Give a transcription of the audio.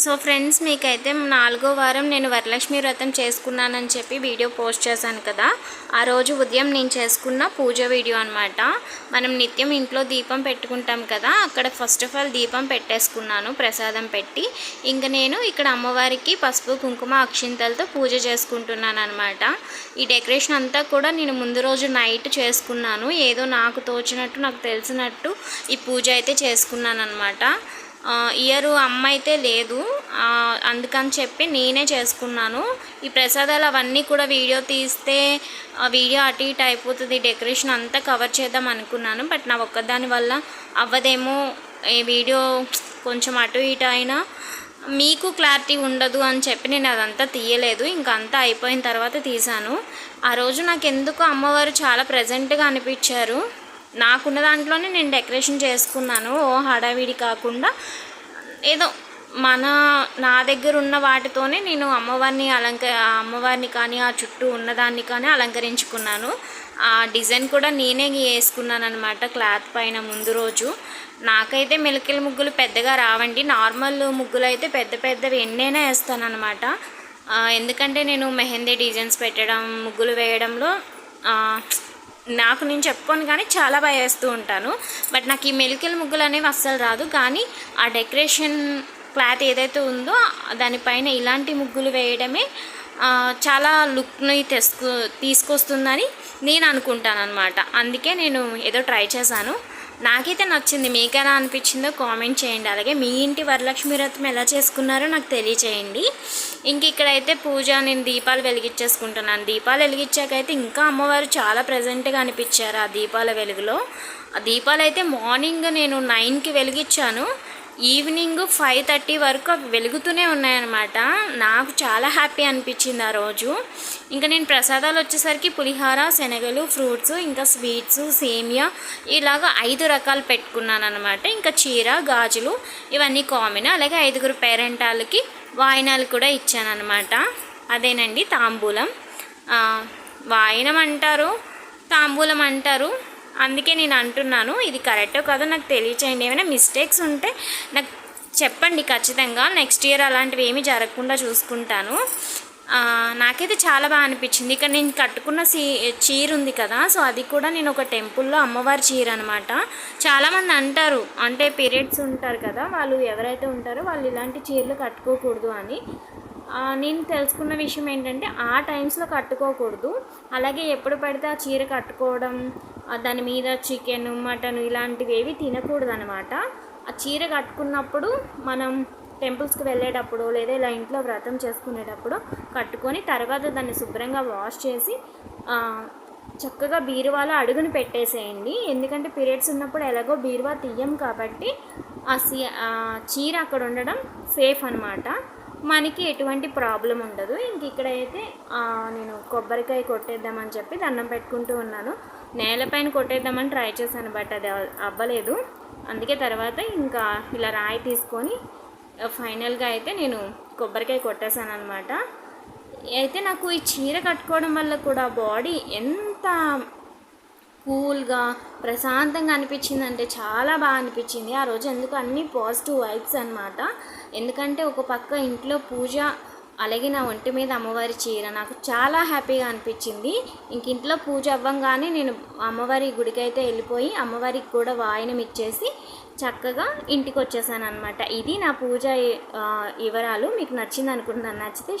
So friends మీకైతే నాలుగో వారం నేను వరలక్ష్మి వ్రతం చేసుకున్నానని చెప్పి వీడియో పోస్ట్ చేశాను కదా. ఆ రోజు ఉదయం నేను చేసుకున్న పూజ వీడియో అనమాట మనం నిత్యం ఇంట్లో దీపం పెట్టుకుంటాం కదా అక్కడ ఫస్ట్ ఆఫ్ ఆల్ దీపం పెట్టేసుకున్నాను ప్రసాదం పెట్టి. ఇంకా నేను ఇక్కడ అమ్మవారికి పసుపు కుంకుమ అక్షింతలతో పూజ చేసుకుంటున్నాను అనమాట ఈ డెకరేషన్ అంతా కూడా నేను ముందు రోజు నైట్ చేసుకున్నాను. ఏదో నాకు తోచినట్టు నాకు తెలిసినట్టు ఈ పూజ అయితే చేసుకున్నాను అనమాట ఇయర్ అమ్మ అయితే లేదు అందుకని చెప్పి నేనే చేసుకున్నాను. ఈ ప్రసాదాలు అవన్నీ కూడా వీడియో తీస్తే ఆ వీడియో అటు ఇటు అయిపోతుంది డెకరేషన్ అంతా కవర్ చేద్దాం అనుకున్నాను. బట్ నా ఒక్కదాని వల్ల అవ్వదేమో. ఈ వీడియో కొంచెం అటు ఇటు అయినా మీకు క్లారిటీ ఉండదు అని చెప్పి నేను అదంతా తీయలేదు. ఇంకా అంతా అయిపోయిన తర్వాత తీశాను. ఆ రోజు నాకు ఎందుకు అమ్మవారు చాలా ప్రజెంట్గా అనిపించారు. నాకున్న దాంట్లోనే నేను డెకరేషన్ చేసుకున్నాను. ఓ హడావిడి కాకుండా ఏదో మన నా దగ్గర ఉన్న వాటితోనే నేను అమ్మవారిని అలంక అమ్మవారిని కానీ ఆ చుట్టూ ఉన్నదాన్ని కానీ అలంకరించుకున్నాను. ఆ డిజైన్ కూడా నేనే వేసుకున్నాను అనమాట క్లాత్ పైన ముందు రోజు. నాకైతే మెలికల ముగ్గులు పెద్దగా రావండి. నార్మల్ ముగ్గులు అయితే పెద్ద పెద్దవి ఎన్నైనా వేస్తాను అనమాట ఎందుకంటే నేను మెహందీ డిజైన్స్ పెట్టడం ముగ్గులు వేయడంలో నాకు నేను చెప్పుకోను కానీ చాలా బాగా వేస్తూ ఉంటాను. బట్ నాకు ఈ మెలికల ముగ్గులు అనేవి అస్సలు రాదు. కానీ ఆ డెకరేషన్ క్లాత్ ఏదైతే ఉందో దానిపైన ఇలాంటి ముగ్గులు వేయడమే చాలా లుక్ని తెసుకు తీసుకొస్తుందని నేను అనుకుంటాను అనమాట అందుకే నేను ఏదో ట్రై చేశాను. నాకైతే నచ్చింది. మీకు ఎలా అనిపించిందో కామెంట్ చేయండి. అలాగే మీ ఇంటి వరలక్ష్మి వ్రతం ఎలా చేసుకున్నారో నాకు తెలియచేయండి. ఇంక ఇక్కడైతే పూజ నేను దీపాలు వెలిగించేసుకుంటున్నాను. దీపాలు వెలిగించాకైతే ఇంకా అమ్మవారు చాలా ప్రజెంట్గా అనిపించారు ఆ దీపాల వెలుగులో. ఆ దీపాలు అయితే మార్నింగ్ నేను నైన్కి వెలిగించాను. ఈవినింగ్ ఫైవ్ థర్టీ వరకు అవి వెలుగుతూనే ఉన్నాయన్నమాట. నాకు చాలా హ్యాపీ అనిపించింది ఆ రోజు. ఇంకా నేను ప్రసాదాలు వచ్చేసరికి పులిహార శనగలు ఫ్రూట్స్ ఇంకా స్వీట్స్ సేమియా ఇలాగ ఐదు రకాలు పెట్టుకున్నాను అనమాట ఇంకా చీర గాజులు ఇవన్నీ కామన్. అలాగే ఐదుగురు పేరెంటాలకి వాయినాలు కూడా ఇచ్చానమాట అదేనండి తాంబూలం. ఆ, వాయినం అంటారు తాంబూలం అంటారు. అందుకే నేను అంటున్నాను ఇది కరెక్టో కాదో నాకు తెలియచేయండి. ఏమైనా మిస్టేక్స్ ఉంటే నాకు చెప్పండి ఖచ్చితంగా. నెక్స్ట్ ఇయర్ అలాంటివి ఏమీ జరగకుండా చూసుకుంటాను. నాకైతే చాలా బాగా అనిపించింది. ఇక్కడ నేను కట్టుకున్న సీ చీర ఉంది కదా సో అది కూడా నేను ఒక టెంపుల్లో అమ్మవారి చీర అనమాట చాలామంది అంటారు అంటే పీరియడ్స్ ఉంటారు కదా వాళ్ళు ఎవరైతే ఉంటారో వాళ్ళు ఇలాంటి చీరలు కట్టుకోకూడదు అని. నేను తెలుసుకున్న విషయం ఏంటంటే ఆ టైమ్స్లో కట్టుకోకూడదు. అలాగే ఎప్పుడు పడితే ఆ చీర కట్టుకోవడం దాని మీద చికెన్ మటన్ ఇలాంటివి ఏవి తినకూడదు అనమాట ఆ చీర కట్టుకున్నప్పుడు మనం టెంపుల్స్కి వెళ్ళేటప్పుడు లేదా ఇలా ఇంట్లో వ్రతం చేసుకునేటప్పుడు కట్టుకొని తర్వాత దాన్ని శుభ్రంగా వాష్ చేసి చక్కగా బీరువాలో అడుగును పెట్టేసేయండి. ఎందుకంటే పీరియడ్స్ ఉన్నప్పుడు ఎలాగో బీరువా తీయం కాబట్టి ఆ సీ ఆ చీర అక్కడ ఉండడం సేఫ్ అనమాట మనకి ఎటువంటి ప్రాబ్లం ఉండదు. ఇంక ఇక్కడైతే అయితే నేను కొబ్బరికాయ కొట్టేద్దామని చెప్పి దండం పెట్టుకుంటూ ఉన్నాను. నేలపైన కొట్టేద్దామని ట్రై చేశాను బట్ అది అవ్వలేదు. అందుకే తర్వాత ఇంకా ఇలా రాయి తీసుకొని ఫైనల్గా అయితే నేను కొబ్బరికాయ కొట్టేశాను అనమాట అయితే నాకు ఈ చీర కట్టుకోవడం వల్ల కూడా బాడీ ఎంత కూల్గా ప్రశాంతంగా అనిపించింది అంటే చాలా బాగా అనిపించింది. ఆ రోజు ఎందుకు అన్ని పాజిటివ్ వైబ్స్ అనమాట ఎందుకంటే ఒక పక్క ఇంట్లో పూజ అలాగే నా ఒంటి మీద అమ్మవారి చీర నాకు చాలా హ్యాపీగా అనిపించింది. ఇంక ఇంట్లో పూజ అవ్వంగానే నేను అమ్మవారి గుడికి అయితే వెళ్ళిపోయి అమ్మవారికి కూడా వాయనం ఇచ్చేసి చక్కగా ఇంటికి వచ్చేసాను అనమాట ఇది నా పూజ వివరాలు. మీకు నచ్చింది అనుకుంటున్నాను నచ్చితే